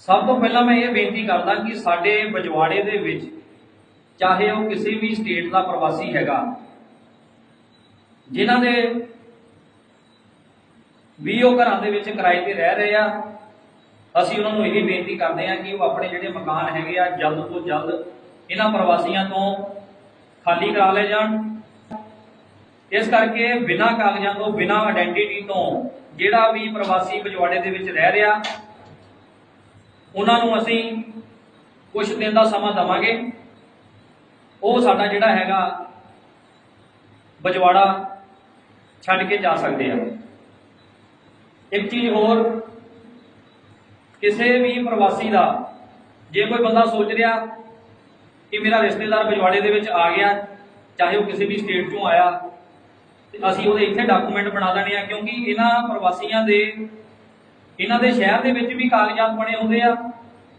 ਸਭ ਤੋਂ ਪਹਿਲਾਂ ਮੈਂ ਇਹ ਬੇਨਤੀ ਕਰਦਾ ਕਿ ਸਾਡੇ ਬਜਵਾੜੇ ਦੇ ਵਿੱਚ, ਚਾਹੇ ਉਹ ਕਿਸੇ ਵੀ ਸਟੇਟ ਦਾ ਪ੍ਰਵਾਸੀ ਹੈਗਾ, ਜਿਨ੍ਹਾਂ ਦੇ ਵੀ ਉਹ ਘਰਾਂ ਦੇ ਵਿੱਚ ਕਿਰਾਏ ਤੇ ਰਹਿ ਰਹੇ ਆ, ਅਸੀਂ ਉਹਨਾਂ ਨੂੰ ਇਹ ਬੇਨਤੀ ਕਰਦੇ ਆ ਕਿ ਉਹ ਆਪਣੇ ਜਿਹੜੇ ਮਕਾਨ ਹੈਗੇ ਆ, ਜਲਦ ਤੋਂ ਜਲਦ ਇਹਨਾਂ ਪ੍ਰਵਾਸੀਆਂ ਤੋਂ ਖਾਲੀ ਕਰਾ ਲਏ ਜਾਣ। ਇਸ ਕਰਕੇ ਬਿਨਾਂ ਕਾਗਜ਼ਾਂ ਤੋਂ, ਬਿਨਾਂ ਆਇਡੈਂਟੀਟੀ ਤੋਂ ਜਿਹੜਾ ਵੀ ਪ੍ਰਵਾਸੀ ਬਜਵਾੜੇ ਦੇ ਵਿੱਚ ਰਹਿ ਰਿਹਾ ਉਹਨਾਂ ਨੂੰ ਅਸੀਂ ਕੁਝ ਦਿਨ ਦਾ ਸਮਾਂ ਦਵਾਂਗੇ। ਉਹ ਸਾਡਾ ਜਿਹੜਾ ਹੈਗਾ ਬਜਵਾੜਾ ਛੱਡ ਕੇ ਜਾ ਸਕਦੇ ਆ। ਇੱਕ ਚੀਜ਼ ਹੋਰ, ਕਿਸੇ ਵੀ ਪ੍ਰਵਾਸੀ ਦਾ ਜੇ ਕੋਈ ਬੰਦਾ ਸੋਚ ਰਿਹਾ ਕਿ ਮੇਰਾ ਰਿਸ਼ਤੇਦਾਰ ਬਜਵਾੜੇ ਦੇ ਵਿੱਚ ਆ ਗਿਆ, ਚਾਹੇ ਉਹ ਕਿਸੇ ਵੀ ਸਟੇਟ ਚੋਂ ਆਇਆ, ਤੇ ਅਸੀਂ ਉਹਦੇ ਇੱਥੇ ਡਾਕੂਮੈਂਟ ਬਣਾ ਦੇਣੇ ਆ, ਕਿਉਂਕਿ ਇਹਨਾਂ ਪ੍ਰਵਾਸੀਆਂ ਦੇ ਇਹਨਾਂ ਦੇ ਸ਼ਹਿਰ ਦੇ ਵਿੱਚ ਵੀ ਕਾਗਜ਼ਾਤ ਬਣੇ ਹੁੰਦੇ ਆ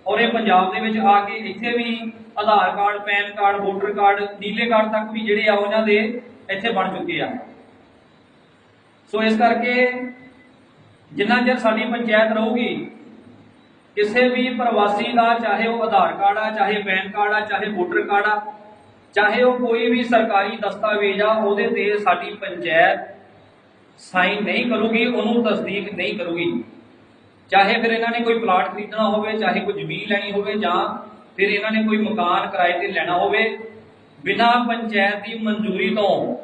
ਔਰ ਇਹ ਪੰਜਾਬ ਦੇ ਵਿੱਚ ਆ ਕੇ ਇੱਥੇ ਵੀ Aadhaar card, pan card, voter card ਨੀਲੇ ਕਾਰਡ ਤੱਕ ਵੀ ਜਿਹੜੇ ਆ ਉਹਨਾਂ ਦੇ ਇੱਥੇ ਬਣ ਚੁੱਕੇ ਆ। ਸੋ ਇਸ ਕਰਕੇ ਜਿੰਨਾ ਚਿਰ ਸਾਡੀ ਪੰਚਾਇਤ ਰਹੂਗੀ, ਕਿਸੇ ਵੀ ਪ੍ਰਵਾਸੀ ਦਾ, ਚਾਹੇ ਉਹ ਆਧਾਰ ਕਾਰਡ ਆ, ਚਾਹੇ ਪੈਨ ਕਾਰਡ ਆ, ਚਾਹੇ ਵੋਟਰ ਕਾਰਡ ਆ, ਚਾਹੇ ਉਹ ਕੋਈ ਵੀ ਸਰਕਾਰੀ ਦਸਤਾਵੇਜ਼ ਆ, ਉਹਦੇ ਤੇ ਸਾਡੀ ਪੰਚਾਇਤ ਸਾਈਨ ਨਹੀਂ ਕਰੂਗੀ, ਉਹਨੂੰ ਤਸਦੀਕ ਨਹੀਂ ਕਰੂਗੀ। ਚਾਹੇ ਫਿਰ ਇਹਨਾਂ ਨੇ ਕੋਈ ਪਲਾਟ ਖਰੀਦਣਾ ਹੋਵੇ, ਚਾਹੇ ਕੋਈ ਜ਼ਮੀਨ ਲੈਣੀ ਹੋਵੇ ਜਾਂ ਫਿਰ ਇਹਨਾਂ ਨੇ ਕੋਈ ਮਕਾਨ ਕਿਰਾਏ ਤੇ ਲੈਣਾ ਹੋਵੇ, ਬਿਨਾਂ ਪੰਚਾਇਤ ਦੀ ਮਨਜ਼ੂਰੀ ਤੋਂ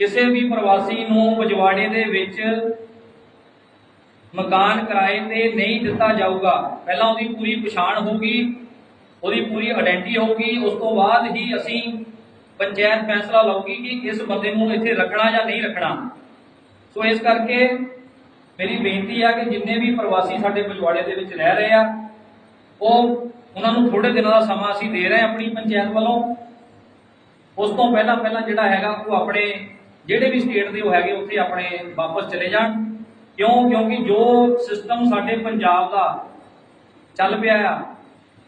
ਕਿਸੇ ਵੀ ਪ੍ਰਵਾਸੀ ਨੂੰ ਪਜਵਾੜੇ ਦੇ ਵਿੱਚ ਮਕਾਨ ਕਿਰਾਏ ਤੇ ਨਹੀਂ ਦਿੱਤਾ ਜਾਊਗਾ। ਪਹਿਲਾਂ ਉਹਦੀ ਪੂਰੀ ਪਛਾਣ ਹੋਊਗੀ, ਉਹਦੀ ਪੂਰੀ ਆਇਡੈਂਟੀ ਹੋਊਗੀ, ਉਸ ਤੋਂ ਬਾਅਦ ਹੀ ਅਸੀਂ ਪੰਚਾਇਤ ਫੈਸਲਾ ਲਊਗੀ ਕਿ ਇਸ ਬੰਦੇ ਨੂੰ ਇੱਥੇ ਰੱਖਣਾ ਜਾਂ ਨਹੀਂ ਰੱਖਣਾ। ਸੋ ਇਸ ਕਰਕੇ ਮੇਰੀ ਬੇਨਤੀ ਆ ਕਿ ਜਿੰਨੇ ਵੀ ਪ੍ਰਵਾਸੀ ਸਾਡੇ ਪਜਵਾੜੇ ਦੇ ਵਿੱਚ ਰਹਿ ਰਹੇ ਆ, ਉਹ ਉਹਨਾਂ ਨੂੰ ਥੋੜੇ ਦਿਨਾਂ ਦਾ ਸਮਾਂ ਅਸੀਂ ਦੇ ਰਹੇ ਆਪਣੀ ਪੰਚਾਇਤ ਵੱਲੋਂ। ਉਸ ਤੋਂ ਪਹਿਲਾਂ ਪਹਿਲਾਂ ਜਿਹੜਾ ਹੈਗਾ ਉਹ ਆਪਣੇ ਜਿਹੜੇ ਵੀ ਸਟੇਟ ਦੇ ਉਹ ਹੈਗੇ, ਉੱਥੇ ਆਪਣੇ ਵਾਪਸ ਚਲੇ ਜਾਣ। ਕਿਉਂ? ਕਿਉਂਕਿ ਜੋ ਸਿਸਟਮ ਸਾਡੇ ਪੰਜਾਬ ਦਾ ਚੱਲ ਪਿਆ ਆ,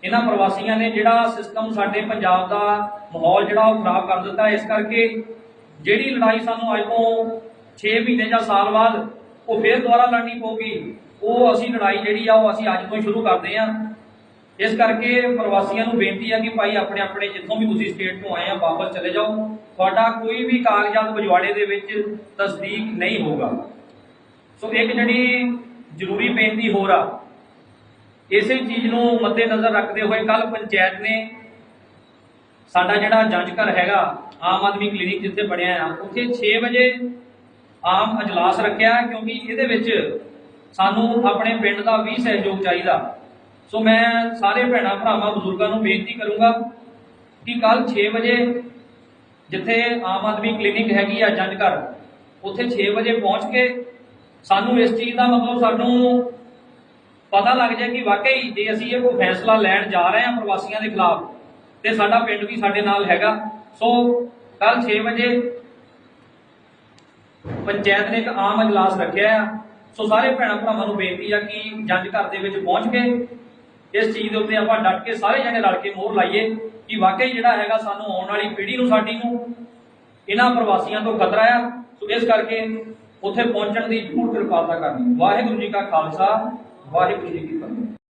ਇਹਨਾਂ ਪ੍ਰਵਾਸੀਆਂ ਨੇ ਜਿਹੜਾ ਸਿਸਟਮ ਸਾਡੇ ਪੰਜਾਬ ਦਾ ਮਾਹੌਲ ਜਿਹੜਾ ਉਹ ਖਰਾਬ ਕਰ ਦਿੱਤਾ। ਇਸ ਕਰਕੇ ਜਿਹੜੀ ਲੜਾਈ ਸਾਨੂੰ ਅੱਜ ਤੋਂ 6 ਮਹੀਨੇ ਜਾਂ ਸਾਲ ਬਾਅਦ ਉਹ ਫੇਰ ਦੁਬਾਰਾ ਲੜਨੀ ਪਊਗੀ। ਉਹ ਅਸੀਂ ਲੜਾਈ ਜਿਹੜੀ ਆ, ਉਹ ਅਸੀਂ ਅੱਜ ਤੋਂ ਸ਼ੁਰੂ ਕਰਦੇ ਆ। ਇਸ ਕਰਕੇ ਪ੍ਰਵਾਸੀਆਂ ਨੂੰ ਬੇਨਤੀ ਆ ਕਿ ਭਾਈ ਆਪਣੇ ਆਪਣੇ ਜਿੱਥੋਂ ਵੀ ਤੁਸੀਂ ਸਟੇਟ ਤੋਂ ਆਏ ਆ, ਵਾਪਸ ਚਲੇ ਜਾਓ। ਤੁਹਾਡਾ ਕੋਈ ਵੀ ਕਾਗਜ਼ਾਤ ਬਜਵਾੜੇ ਦੇ ਵਿੱਚ ਤਸਦੀਕ ਨਹੀਂ ਹੋਊਗਾ। ਸੋ ਇੱਕ ਜਿਹੜੀ ਜ਼ਰੂਰੀ ਬੇਨਤੀ ਹੋਰ ਆ, ਇਸੇ ਚੀਜ਼ ਨੂੰ ਮੱਦੇਨਜ਼ਰ ਰੱਖਦੇ ਹੋਏ ਕੱਲ ਪੰਚਾਇਤ ਨੇ ਸਾਡਾ ਜਿਹੜਾ ਜੰਜ ਘਰ ਹੈਗਾ, ਆਮ ਆਦਮੀ ਕਲੀਨਿਕ ਜਿੱਥੇ ਬਣਿਆ ਆ, ਉੱਥੇ 6 ਵਜੇ ਆਮ ਅਜਲਾਸ ਰੱਖਿਆ ਕਿਉਂਕਿ ਇਹਦੇ ਵਿੱਚ ਸਾਨੂੰ ਆਪਣੇ ਪਿੰਡ ਦਾ ਵੀ ਸਹਿਯੋਗ ਚਾਹੀਦਾ। ਸੋ ਮੈਂ ਸਾਰੇ ਭੈਣਾਂ, ਭਰਾਵਾਂ, ਬਜ਼ੁਰਗਾਂ ਨੂੰ ਬੇਨਤੀ ਕਰੂੰਗਾ ਕਿ ਕੱਲ 6 ਵਜੇ ਜਿੱਥੇ ਆਮ ਆਦਮੀ ਕਲੀਨਿਕ ਹੈਗੀ ਆ ਜੰਜ ਘਰ ਉੱਥੇ 6 ਵਜੇ ਪਹੁੰਚ ਕੇ ਸਾਨੂੰ ਇਸ ਚੀਜ਼ ਦਾ ਮਤਲਬ ਸਾਨੂੰ ਪਤਾ ਲੱਗ ਜਾਏ ਕਿ ਵਾਕਈ ਜੇ ਅਸੀਂ ਇਹ ਕੋਈ ਫੈਸਲਾ ਲੈਣ ਜਾ ਰਹੇ ਹਾਂ ਪ੍ਰਵਾਸੀਆਂ ਦੇ ਖਿਲਾਫ, ਤੇ ਸਾਡਾ ਪਿੰਡ ਵੀ ਸਾਡੇ ਨਾਲ ਹੈਗਾ। ਸੋ ਕੱਲ 6 ਵਜੇ ਪੰਚਾਇਤ ਨੇ ਇੱਕ ਆਮ ਅਜਲਾਸ ਰੱਖਿਆ ਆ। ਸੋ ਸਾਰੇ ਭੈਣਾਂ ਭਰਾਵਾਂ ਨੂੰ ਬੇਨਤੀ ਆ ਕਿ ਜੰਜ ਘਰ ਦੇ ਵਿੱਚ ਪਹੁੰਚ ਕੇ ਇਸ ਚੀਜ਼ ਦੇ ਉੱਤੇ ਆਪਾਂ ਡਟ ਕੇ ਸਾਰੇ ਜਣੇ ਰਲ ਕੇ ਮੋਹਰ ਲਾਈਏ ਕਿ ਵਾਕਈ ਜਿਹੜਾ ਹੈਗਾ ਸਾਨੂੰ ਆਉਣ ਵਾਲੀ ਪੀੜ੍ਹੀ ਨੂੰ, ਸਾਡੀ ਨੂੰ ਇਹਨਾਂ ਪ੍ਰਵਾਸੀਆਂ ਤੋਂ ਖਤਰਾ ਆ। ਸੋ ਇਸ ਕਰਕੇ ਉੱਥੇ ਪਹੁੰਚਣ ਦੀ ਜ਼ਰੂਰ ਕਿਰਪਾਲਤਾ ਕਰਨੀ। ਵਾਹਿਗੁਰੂ ਜੀ ਕਾ ਖਾਲਸਾ, ਵਾਹਿਗੁਰੂ ਜੀ ਕੀ ਫਤਿਹ।